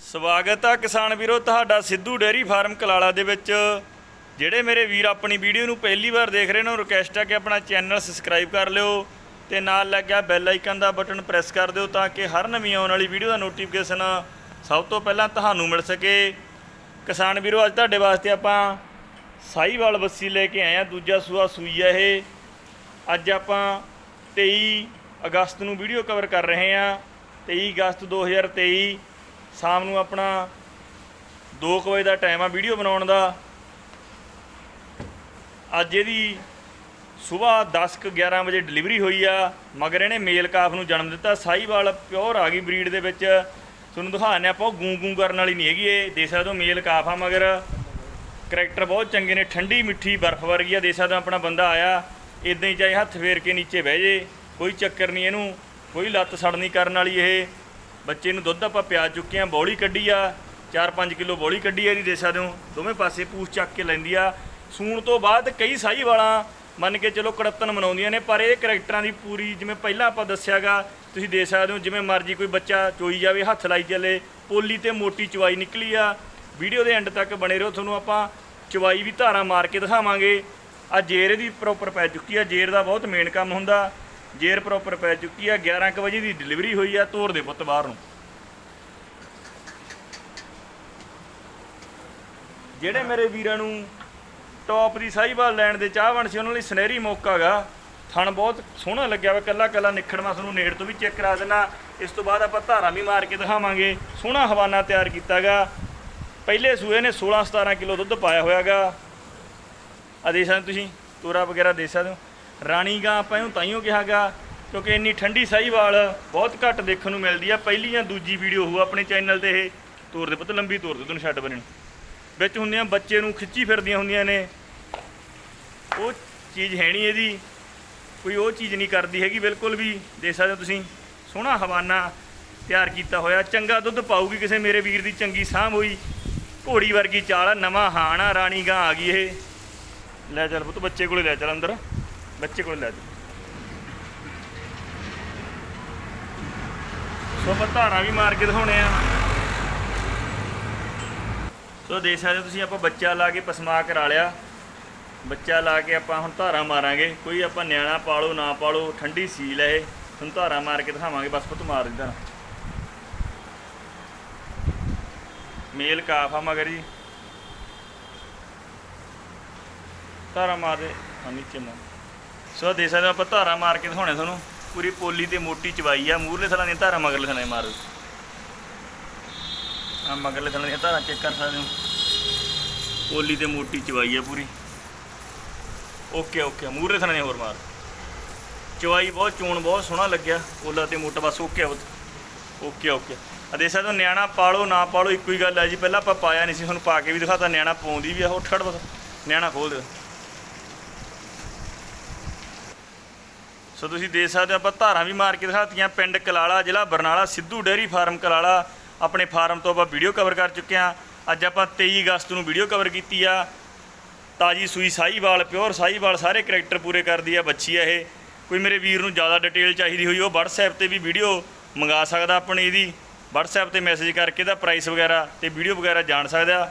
ਸਵਾਗਤ ਆ ਕਿਸਾਨ ਵੀਰੋ, ਤੁਹਾਡਾ ਸਿੱਧੂ ਡੇਅਰੀ ਫਾਰਮ ਕਲਾਲਾ ਦੇ ਵਿੱਚ। ਜਿਹੜੇ ਮੇਰੇ ਵੀਰ ਆਪਣੀ ਵੀਡੀਓ ਨੂੰ ਪਹਿਲੀ ਵਾਰ ਦੇਖ ਰਹੇ ਨੇ, ਉਹ ਰਿਕਵੈਸਟ ਆ ਕਿ ਆਪਣਾ ਚੈਨਲ ਸਬਸਕ੍ਰਾਈਬ ਕਰ ਲਿਓ ਤੇ ਨਾਲ ਲੱਗਿਆ ਬੈਲ ਆਈਕਨ ਦਾ ਬਟਨ ਪ੍ਰੈਸ ਕਰ ਦਿਓ ਤਾਂ ਕਿ ਹਰ ਨਵੀਂ ਆਉਣ ਵਾਲੀ ਵੀਡੀਓ ਦਾ ਨੋਟੀਫਿਕੇਸ਼ਨ ਸਭ ਤੋਂ ਪਹਿਲਾਂ ਤੁਹਾਨੂੰ ਮਿਲ ਸਕੇ। ਕਿਸਾਨ ਵੀਰੋ, ਅੱਜ ਤੁਹਾਡੇ ਵਾਸਤੇ ਆਪਾਂ ਸਾਈਵਾਲ ਬੱਸੀ ਲੈ ਕੇ ਆਏ ਆ, ਦੂਜਾ ਸੂਆ ਸੂਈ ਆ ਇਹ। ਅੱਜ ਆਪਾਂ 23 ਅਗਸਤ ਨੂੰ ਵੀਡੀਓ ਕਵਰ ਕਰ ਰਹੇ ਆ 23 ਅਗਸਤ 2023 ਸ਼ਾਮ ਨੂੰ ਆਪਣਾ 2 ਵਜੇ ਦਾ ਟਾਈਮ ਆ ਵੀਡੀਓ ਬਣਾਉਣ ਦਾ। ਅੱਜ ਇਹਦੀ ਸਵੇਰ 10 ਕੁ 11 ਵਜੇ ਡਿਲੀਵਰੀ ਹੋਈ ਆ, ਮਗਰ ਇਹਨੇ ਮੇਲ ਕਾਫ ਨੂੰ ਜਨਮ ਦਿੱਤਾ। ਸਾਈਵਾਲ ਪਿਓਰ ਆ ਗਈ ਬਰੀਡ ਦੇ ਵਿੱਚ। ਤੁਹਾਨੂੰ ਦਿਖਾਉਂਦੇ ਆਪਾਂ, ਉਹ ਗੂੰ ਗੂੰ ਕਰਨ ਵਾਲੀ ਨਹੀਂ ਹੈਗੀ ਇਹ। ਦੇਖ ਸਕਦੇ ਹੋ ਮੇਲ ਕਾਫ ਆ, ਮਗਰ ਕਰੈਕਟਰ ਬਹੁਤ ਚੰਗੇ ਨੇ। ਠੰਡੀ ਮਿੱਠੀ ਬਰਫ਼ ਵਰਗੀ ਆ। ਦੇਖ ਸਕਦੇ ਹੋ ਆਪਣਾ ਬੰਦਾ ਆਇਆ ਇਦਾਂ ਹੀ ਚਾਹੇ ਹੱਥ ਫੇਰ ਕੇ ਨੀਚੇ ਬਹਿ ਜੇ, ਕੋਈ ਚੱਕਰ ਨਹੀਂ ਇਹਨੂੰ, ਕੋਈ ਲੱਤ ਸੜਨੀ ਕਰਨ ਵਾਲੀ ਇਹ। ਬੱਚੇ ਨੂੰ ਦੁੱਧ ਆਪਾਂ ਪਿਆ ਚੁੱਕੇ ਆ ਬੌਲੀ ਕੱਢੀ ਆ। 4-5 ਕਿਲੋ ਬੌਲੀ ਕੱਢੀ ਆ ਇਹਦੀ ਦੇਖ ਸਕਦੇ ਹੋ। ਦੋਵੇਂ ਪਾਸੇ ਪੂਛ ਚੱਕ ਕੇ ਲੈਂਦੀ ਆ। ਸੂਣ ਤੋਂ ਬਾਅਦ ਕਈ ਸਾਈ ਵਾਲਾ ਮੰਨ ਕੇ ਚਲੋ ਕੜੱਤਨ ਮਨਾਉਂਦੀਆਂ ਨੇ, ਪਰ ਇਹ ਕਰੈਕਟਰਾਂ ਦੀ ਪੂਰੀ ਜਿਵੇਂ ਪਹਿਲਾਂ ਆਪਾਂ ਦੱਸਿਆਗਾ, ਤੁਸੀਂ ਦੇ ਸਕਦੇ ਹੋ, ਜਿਵੇਂ ਮਰਜ਼ੀ ਕੋਈ ਬੱਚਾ ਚੋਈ ਜਾਵੇ, ਹੱਥ ਲਾਈ ਚੱਲੇ, ਪੋਲੀ ਤੇ ਮੋਟੀ ਚਵਾਈ ਨਿਕਲੀ ਆ। ਵੀਡੀਓ ਦੇ ਐਂਡ ਤੱਕ ਬਣੇ ਰਹੋ, ਤੁਹਾਨੂੰ ਆਪਾਂ ਚਵਾਈ ਵੀ ਧਾਰਾ ਮਾਰ ਕੇ ਦਿਖਾਵਾਂਗੇ। ਆ ਜੇਰ ਦੀ ਪ੍ਰੋਪਰ ਪੈ ਚੁੱਕੀ ਆ, ਜੇਰ ਦਾ ਬਹੁਤ ਮੇਨ ਕੰਮ ਹੁੰਦਾ। ਜੇਰ ਪ੍ਰੋਪਰ ਪੈ ਚੁੱਕੀ ਆ 11 ਕੁ ਵਜੇ ਦੀ ਡਿਲੀਵਰੀ ਹੋਈ ਆ ਤੋਰ ਦੇ ਪੁੱਤ ਬਾਹਰ ਨੂੰ। ਜਿਹੜੇ ਮੇਰੇ ਵੀਰਾਂ ਨੂੰ ਟੌਪ ਦੀ ਸਾਈਵਾਲ ਲੈਣ ਦੇ ਚਾਹਵਣ ਸੀ, ਉਹਨਾਂ ਲਈ ਸੁਨਹਿਰੀ ਮੌਕਾ ਗਾ। ਥਣ ਬਹੁਤ ਸੋਹਣਾ ਲੱਗਿਆ ਵਾ, ਕੱਲਾ ਕੱਲਾ ਨਿਖੜ ਤੁਹਾਨੂੰ ਨੇੜ ਤੋਂ ਵੀ ਚੈੱਕ ਕਰਾ ਦੇਣਾ ਇਸ ਤੋਂ ਬਾਅਦ ਆਪਾਂ ਧਾਰਾ ਵੀ ਮਾਰ ਕੇ ਦਿਖਾਵਾਂਗੇ। ਸੋਹਣਾ ਹਵਾਨਾ ਤਿਆਰ ਕੀਤਾਗਾ ਪਹਿਲੇ ਸੂਏ ਨੇ 16 17 ਕਿਲੋ ਦੁੱਧ ਪਾਇਆ ਹੋਇਆਗਾ ਆ ਦੇ ਸਕਦੇ ਤੁਸੀਂ, ਤੋਰਾ ਵਗੈਰਾ ਦੇ ਸਕਦੇ ਹੋ। ਰਾਣੀ ਗਾਂ ਆਪਾਂ ਇਹਨੂੰ ਤਾਈਓ ਕਿਹਾਗਾ ਕਿਉਂਕਿ ਇੰਨੀ ਠੰਡੀ ਸਾਹੀਵਾਲ ਬਹੁਤ ਘੱਟ ਦੇਖਣ ਨੂੰ ਮਿਲਦੀ ਆ। ਪਹਿਲੀ ਜਾਂ ਦੂਜੀ ਵੀਡੀਓ ਹੋਊ ਆਪਣੇ ਚੈਨਲ ਤੇ ਇਹ। ਤੋਰ ਦੇ ਪੁੱਤ, ਲੰਬੀ ਤੋਰ ਦੇ ਤੈਨੂੰ ਛੱਡ ਬਣੇ। ਨੂੰ ਵਿੱਚ ਹੁੰਦੀਆਂ ਬੱਚੇ ਨੂੰ ਖਿੱਚੀ ਫਿਰਦੀਆਂ ਹੁੰਦੀਆਂ ਨੇ। ਉਹ ਚੀਜ਼ ਹੈ ਨਹੀਂ ਇਹਦੀ। ਕੋਈ ਉਹ ਚੀਜ਼ ਨਹੀਂ ਕਰਦੀ ਹੈਗੀ, ਬਿਲਕੁਲ ਵੀ। ਦੇਖ ਸਕਦੇ ਹੋ ਤੁਸੀਂ, ਸੋਹਣਾ ਹਵਾਨਾ ਤਿਆਰ ਕੀਤਾ ਹੋਇਆ। ਚੰਗਾ ਦੁੱਧ ਪਾਊਗੀ ਕਿਸੇ ਮੇਰੇ ਵੀਰ ਦੀ, ਚੰਗੀ ਸਾਂਭ ਹੋਈ। ਘੋੜੀ ਵਰਗੀ ਚਾਲ ਆ, ਨਵਾਂ ਹਾਣ ਆ, ਰਾਣੀ ਗਾਂ ਆ ਗਈ ਇਹ। ਲੈ ਚੱਲ ਪੁੱਤ, ਬੱਚੇ ਕੋਲੇ ਲੈ ਚੱਲ ਅੰਦਰ। ਬੱਚੇ ਕੋਲ ਲੈ ਚੱਲ ਸੋ ਆਪਾਂ ਧਾਰਾ ਵੀ ਮਾਰ ਕੇ ਦਿਖਾਉਣੇ ਆ। ਸੋ ਦੇਖ ਸਕਦੇ ਹੋ ਤੁਸੀਂ, ਆਪਾਂ ਬੱਚਾ ਲਾ ਕੇ ਪਸਮਾ ਕਰਾ ਲਿਆ। ਬੱਚਾ ਲਾ ਕੇ ਆਪਾਂ ਹੁਣ ਧਾਰਾ ਮਾਰਾਂਗੇ। ਕੋਈ ਆਪਾਂ ਨਿਆਣਾ ਪਾਲੋ, ਨਾ ਪਾਲੋ, ਠੰਡੀ ਸੀਲ ਹੈ ਇਹ। ਤੁਹਾਨੂੰ ਧਾਰਾ ਮਾਰ ਕੇ ਦਿਖਾਵਾਂਗੇ, ਬਸ ਪੁੱਤ ਮਾਰ ਦਿੱਤਾ। ਮੇਲ ਕਾਫ ਆ ਮਗਰ ਜੀ। ਧਾਰਾ ਮਾਰ ਦੇ, ਆ ਨੀਚੇ ਮਾਰ ਸੋ ਦੇ ਸਕਦੇ ਹੋ ਆਪਾਂ ਧਾਰਾ ਮਾਰ ਕੇ ਦਿਖਾਉਣੇ ਤੁਹਾਨੂੰ। ਪੂਰੀ ਪੋਲੀ ਤੇ ਮੋਟੀ ਚਵਾਈ ਆ। ਮੂਰਲੇ ਥਲਾਂ ਦੀਆਂ ਧਾਰਾ ਮਗਰਲੇ ਥਲਾਂ ਦੀਆਂ ਮਾਰੋ। ਆ ਮਗਰਲੇ ਥਲਾਂ ਦੀਆਂ ਧਾਰਾ ਚੈੱਕ ਕਰ ਸਕਦੇ ਹੋ। ਪੋਲੀ ਤੇ ਮੋਟੀ ਚਵਾਈ ਆ ਪੂਰੀ। Okay okay. ਮੂਰਲੇ ਥਲਾਂ ਦੀਆਂ ਹੋਰ ਮਾਰ। ਚਵਾਈ ਬਹੁਤ, ਚੋਣ ਬਹੁਤ ਸੋਹਣਾ ਲੱਗਿਆ। ਪੋਲਾ ਤੇ ਮੋਟਾ ਬਸ ਓਕੇ ਓਕੇ ਓਕੇ। ਆ ਦੇਖ ਸਕਦੇ ਹੋ, ਨਿਆਣਾ ਪਾਲੋ, ਨਾ ਪਾਲੋ, ਇੱਕੋ ਹੀ ਗੱਲ ਹੈ ਜੀ। ਪਹਿਲਾਂ ਆਪਾਂ ਪਾਇਆ ਨਹੀਂ ਸੀ ਤੁਹਾਨੂੰ ਪਾ ਕੇ ਵੀ ਦਿਖਾਤਾ। ਨਿਆਣਾ ਪਾਉਂਦੀ ਵੀ ਆ ਉਹ ਖੜ ਬਸ। ਨਿਆਣਾ ਖੋਲ ਦੇ। ਸੋ ਤੁਸੀਂ ਦੇਖ ਸਕਦੇ ਹੋ, ਆਪਾਂ ਧਾਰਾਂ ਵੀ ਮਾਰ ਕੇ ਦਿਖਾਤੀਆਂ। ਪਿੰਡ ਕਲਾਲਾ ਜ਼ਿਲ੍ਹਾ ਬਰਨਾਲਾ, ਸਿੱਧੂ ਡੇਅਰੀ ਫਾਰਮ ਕਲਾਲਾ। ਆਪਣੇ ਫਾਰਮ ਤੋਂ ਆਪਾਂ ਵੀਡੀਓ ਕਵਰ ਕਰ ਚੁੱਕੇ ਹਾਂ। ਅੱਜ ਆਪਾਂ 23 ਅਗਸਤ ਨੂੰ ਵੀਡੀਓ ਕਵਰ ਕੀਤੀ ਆ। ਤਾਜੀ ਸੂਈ ਸਾਈਵਾਲ ਪਿਓਰ ਸਾਹੀਵਾਲ, ਸਾਰੇ ਕਰੈਕਟਰ ਪੂਰੇ ਕਰਦੀ ਆ ਬੱਚੀ ਆ ਇਹ। ਕੋਈ ਮੇਰੇ ਵੀਰ ਨੂੰ ਜ਼ਿਆਦਾ ਡਿਟੇਲ ਚਾਹੀਦੀ ਹੋਈ, ਉਹ WhatsApp ਤੇ ਵੀ ਵੀਡੀਓ ਮੰਗਾ ਸਕਦਾ ਆਪਣੇ ਇਹਦੀ। WhatsApp ਤੇ ਮੈਸੇਜ ਕਰਕੇ ਇਹਦਾ ਪ੍ਰਾਈਸ ਵਗੈਰਾ ਤੇ ਵੀਡੀਓ ਵਗੈਰਾ ਜਾਣ ਸਕਦਾ।